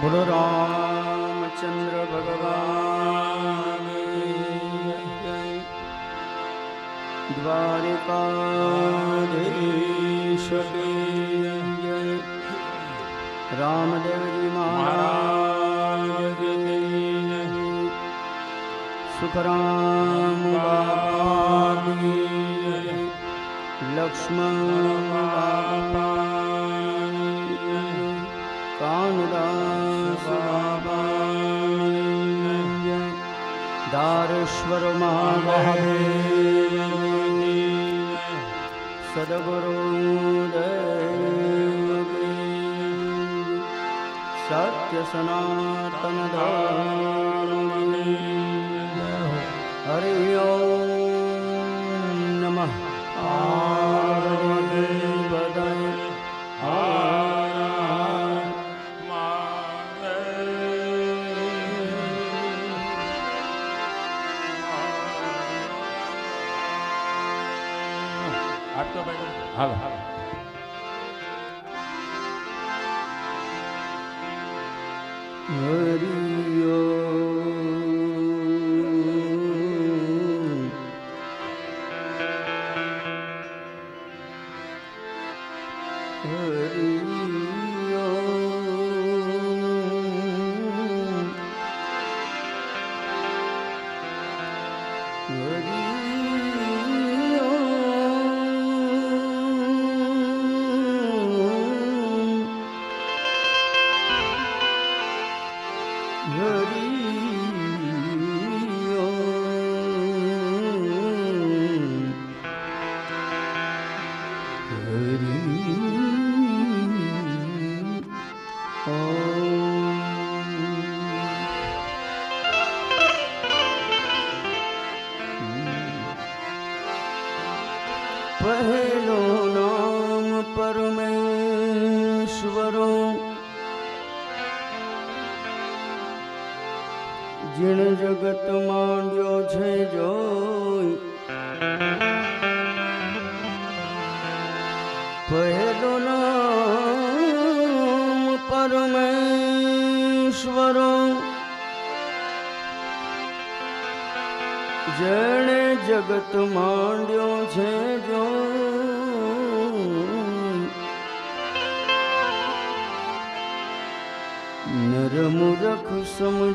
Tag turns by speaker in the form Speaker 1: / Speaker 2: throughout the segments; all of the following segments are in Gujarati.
Speaker 1: બોલો રામચંદ્ર ભગવાન. દ્વારિકાધીશ રામદેવજી મહારાજ સુખરામ બાપા લક્ષ્મણ બાપા દારેશ્વર મહાદેવ સદગુરુ દેવ કી સત્ય સનાતન ધર્મ Hallelujah.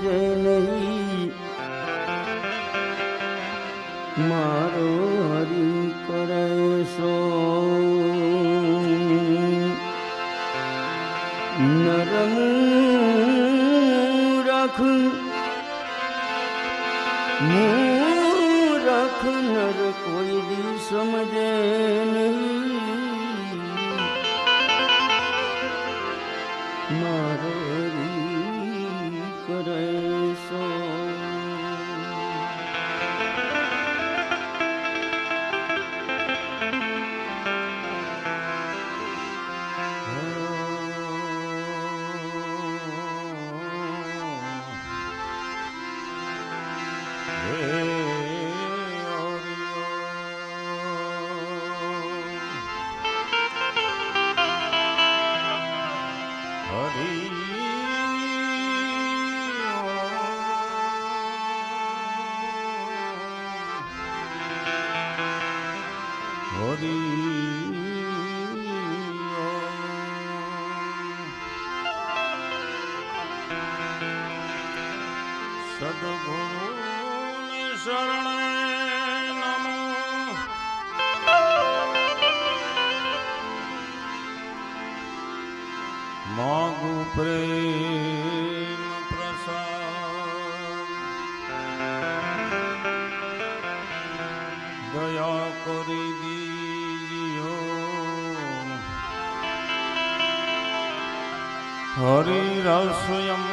Speaker 1: સમજે નહીં. મારો હરી કરે સો નર મૂરખ મૂરખ નર કોઈ દી સમજે
Speaker 2: સદગુરુ રસયમ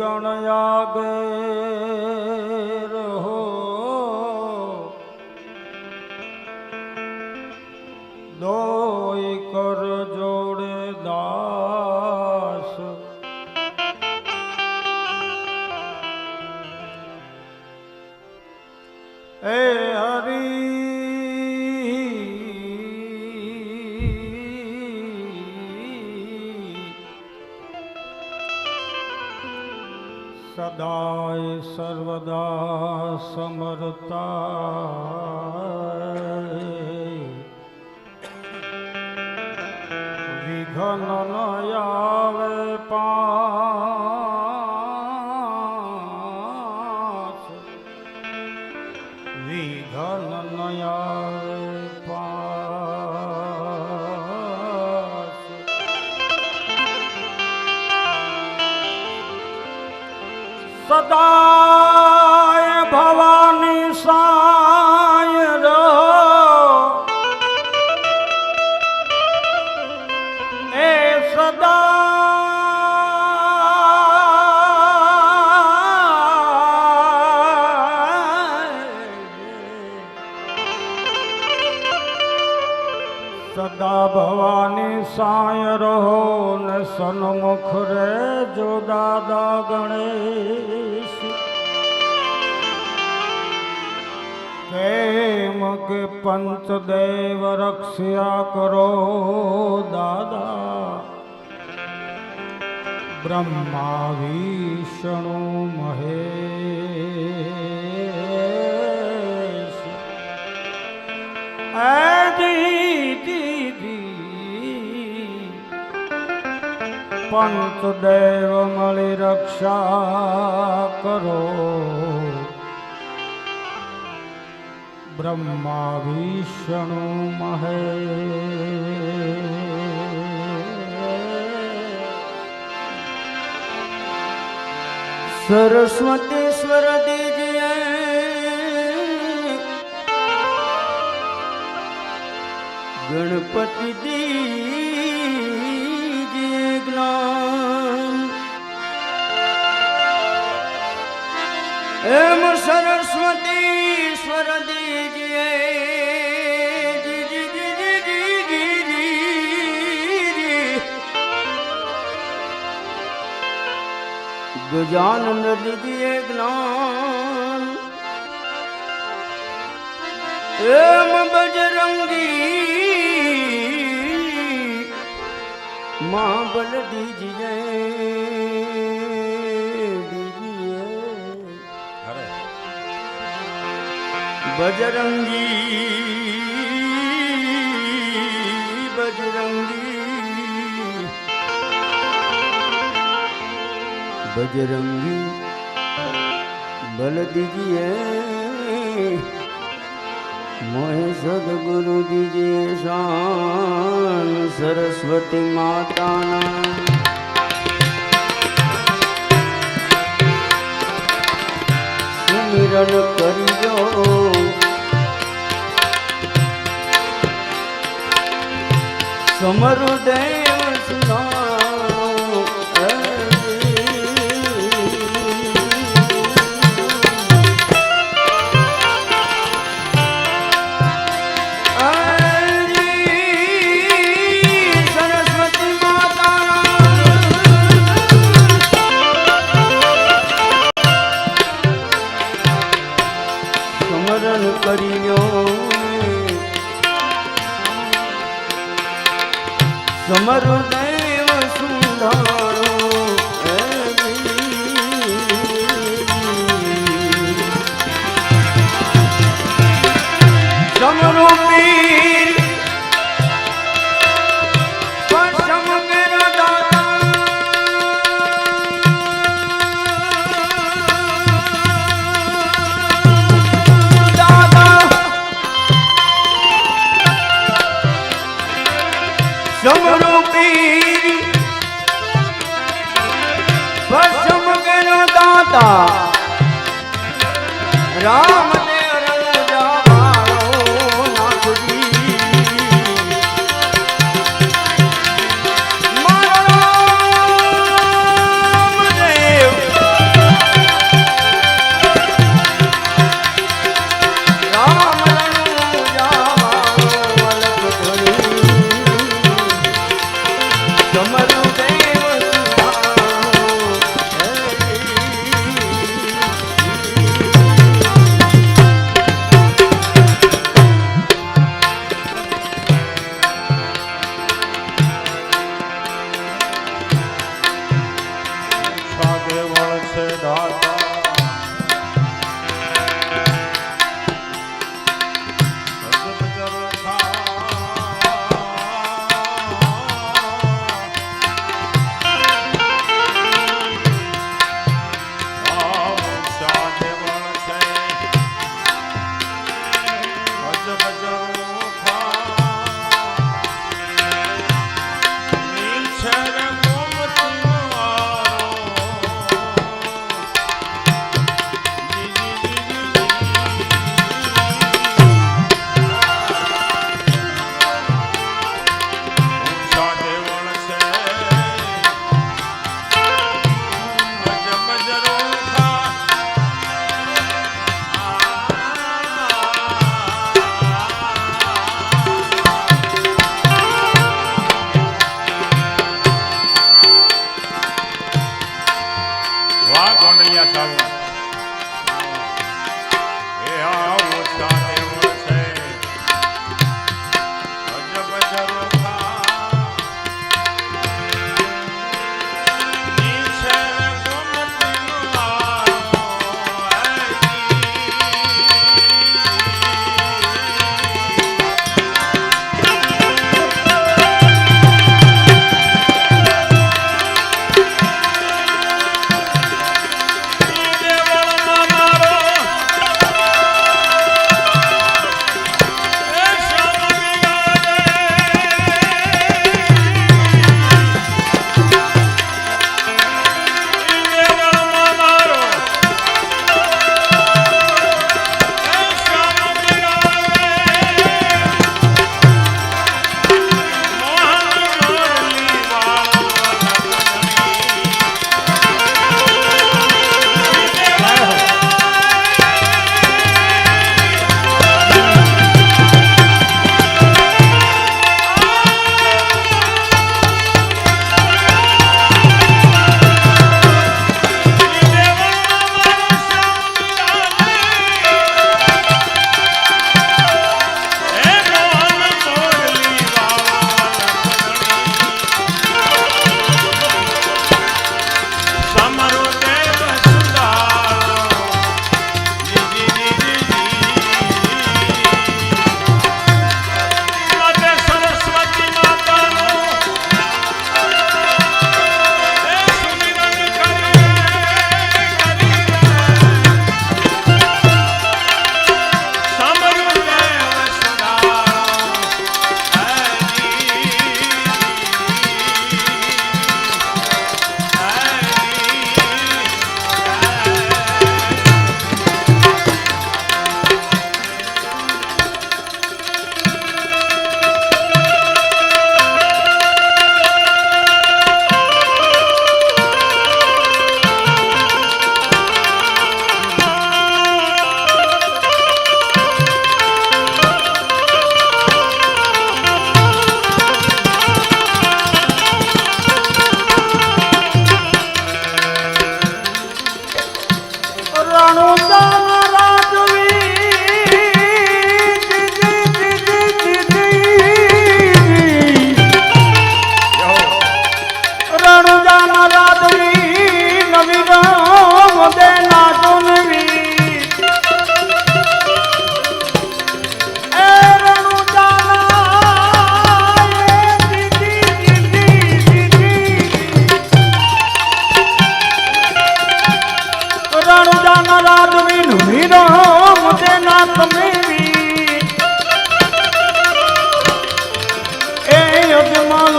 Speaker 3: ગણયાગે રહો. દોઈ કર જોડે દાસ. એ સર્વદા સમરતા સદા ભવાની સાય રહો ને સન્મુખ રે જો દાદા ગણેશ. કેમ કે પંચદેવ રક્ષ્યા કરો દાદા. બ્રહ્મા વિષ્ણુ મહેશ. એ દીદી પંચદેવ મળી રક્ષા કરો. બ્રહ્મા વિષ્ણુ મહે
Speaker 1: સરસ્વતી દીજે ગણપતિ દીજે જ્ઞાન. એમ ગજાનંદ દીજીએ જ્ઞાન એમ બજરંગી માં બલ દીજીએ દીજીએ બજરંગી બજરંગી બજરંગી બલદીજીએ મોહે સદગુરુ દીજીએ શાન સરસ્વતી માતાના. સુમિરન કર્યો સમરુદેવ સુના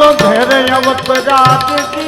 Speaker 3: અજમલ અવત અવતરાત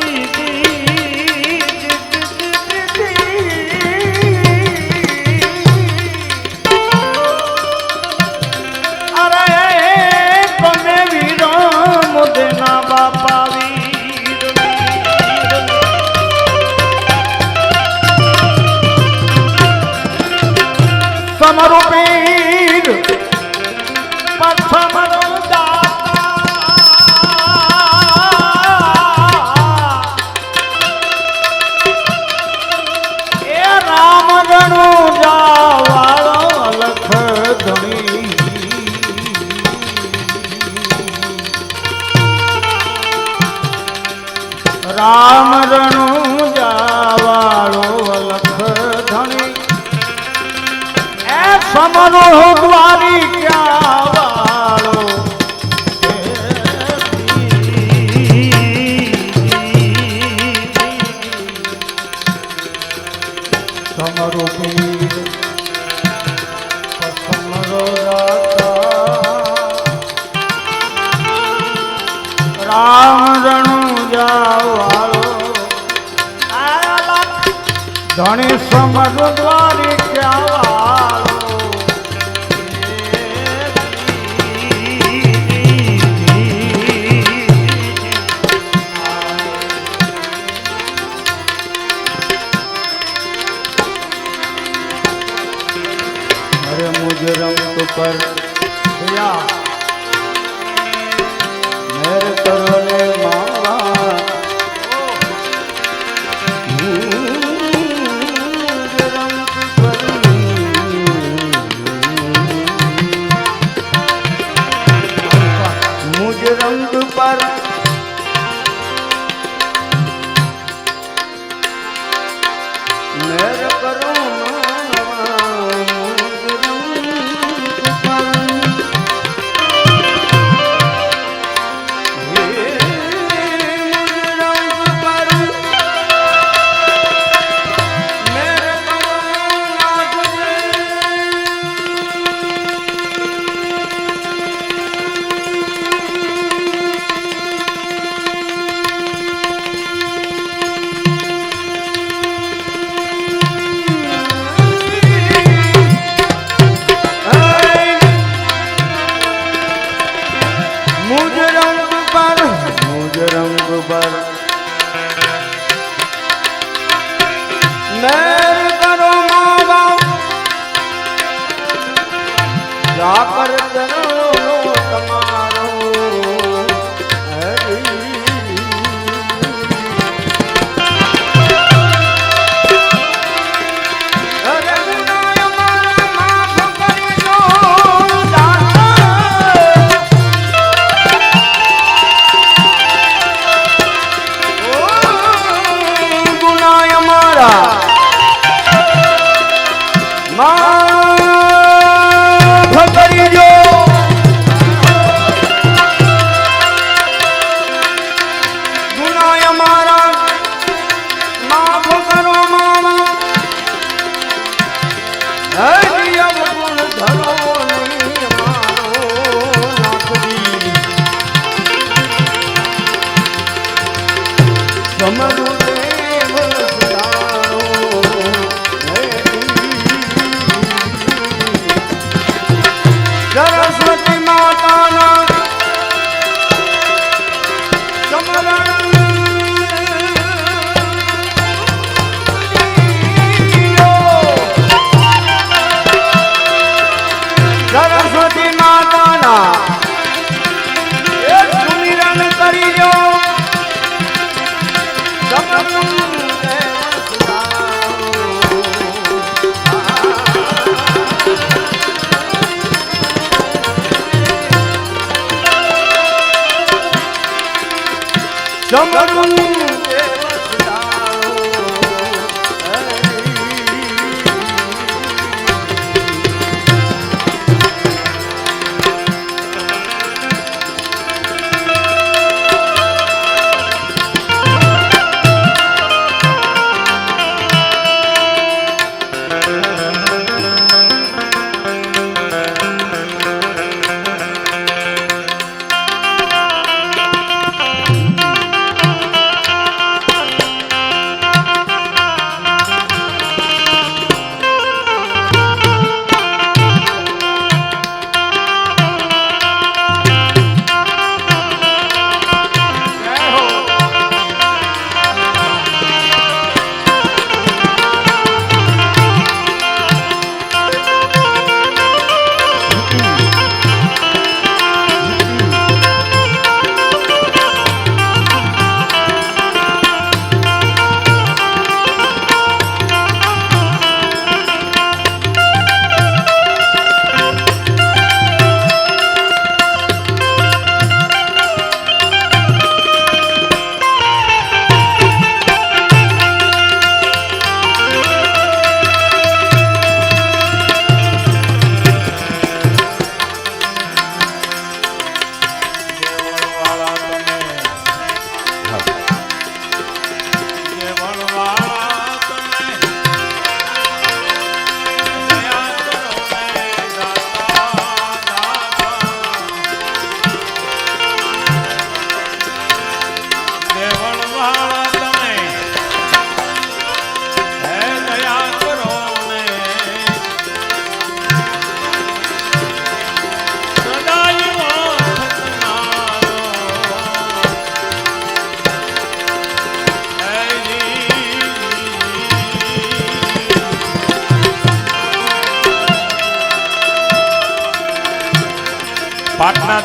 Speaker 1: હરી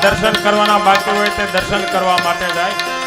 Speaker 2: દર્શન કરવાના બાકી હોય તે દર્શન કરવા માટે જાય.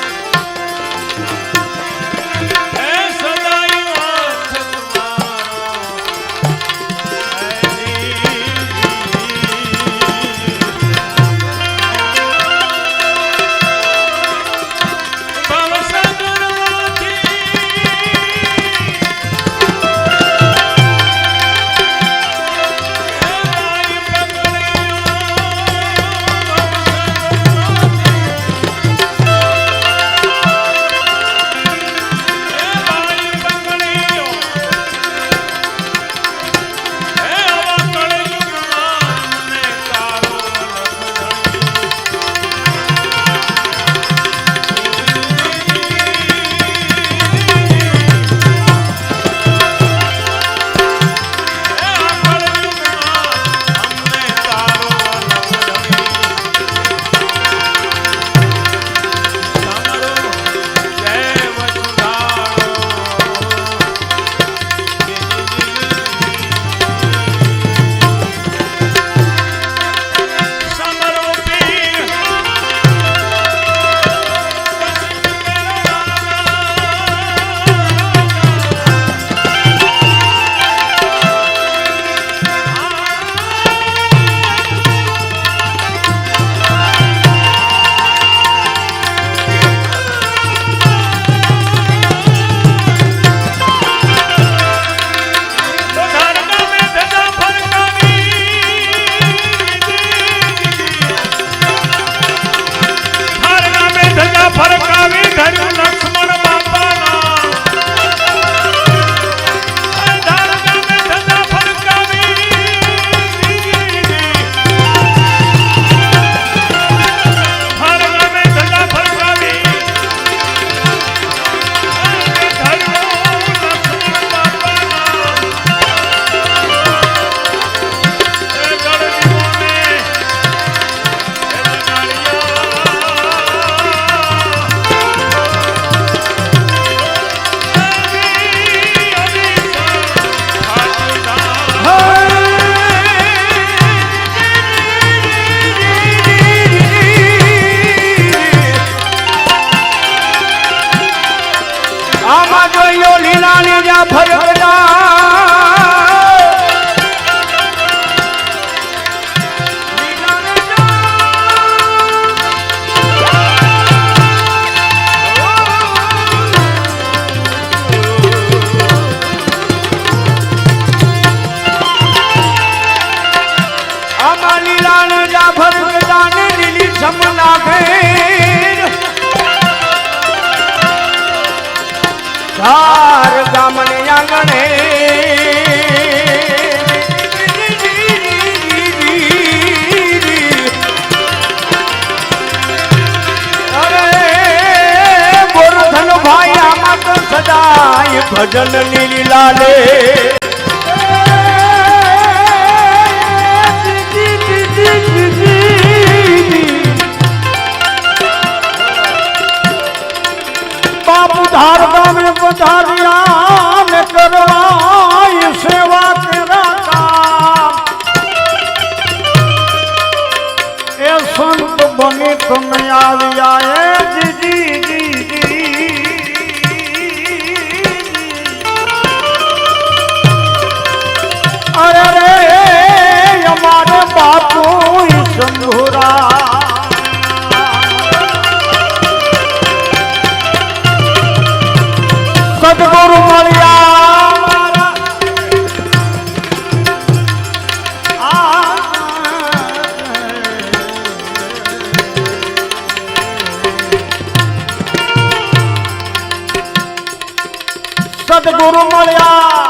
Speaker 2: તરિયા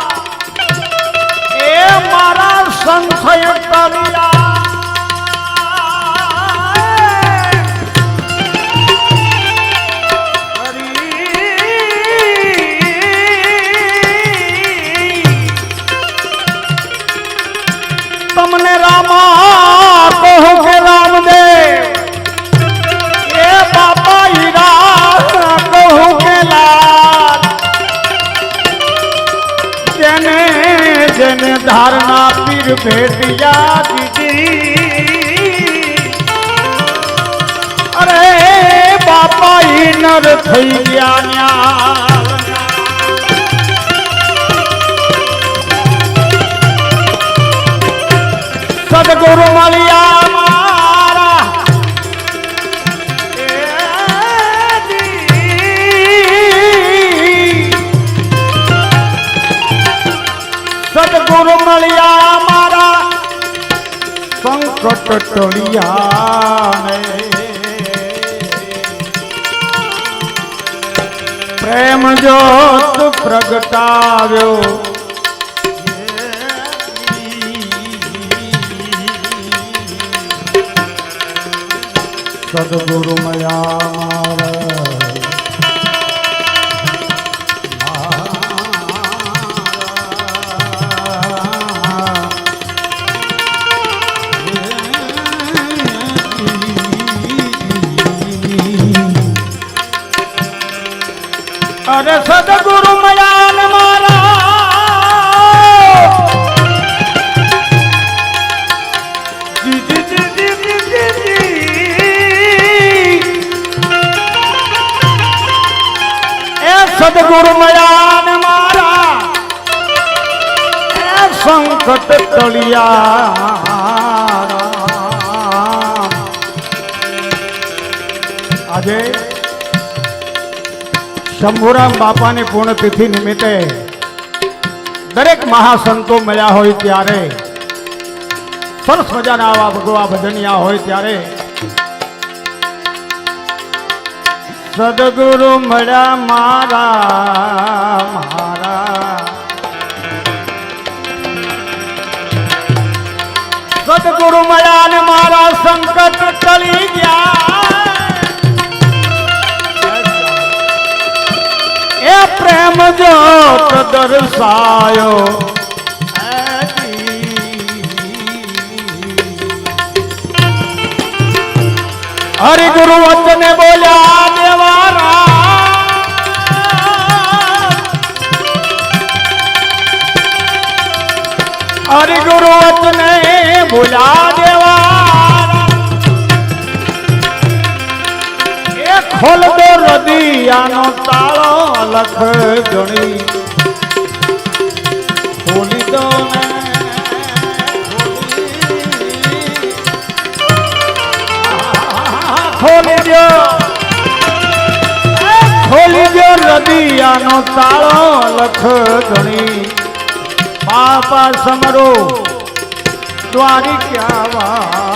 Speaker 2: એ
Speaker 3: મારા સંશય તરિયા ધારના પીર ભેટિયા દીદી અરે બાપા નર થઈ ગયા સદગુરુ મળ્યા ને પ્રેમ જોત પ્રગટાવ્યો. સદગુરુ અરે સદગુરુ મયાન મારા. એ સદગુરુ મયાન મારા. એ સંકટ તળિયા. આજે શંભુરામ બાપાની પુણ્યતિથિ નિમિત્તે દરેક મહાસંતો મળ્યા હોય ત્યારે, સરસ મજાના આવા ભગવા ભજનિયા હોય ત્યારે, સદગુરુ મળ્યા મારા મારા. સદગુરુ મળ્યા ને મારા સંકટ ટળી ગયા. એ પ્રેમ જોત દર્શાયો. હરિ ગુરુ વચને બોલ્યા દેવારા. હરિ ગુરુ વચને બોલ્યા દેવારા. એ ખોલ દો રદિયાનો તાળો, લખ ગણી ખોલી દો ખોલી દો. ખોલી દો રદિયાનો તાળો, લખ ગણી પાપા સમરો દ્વારિકા વા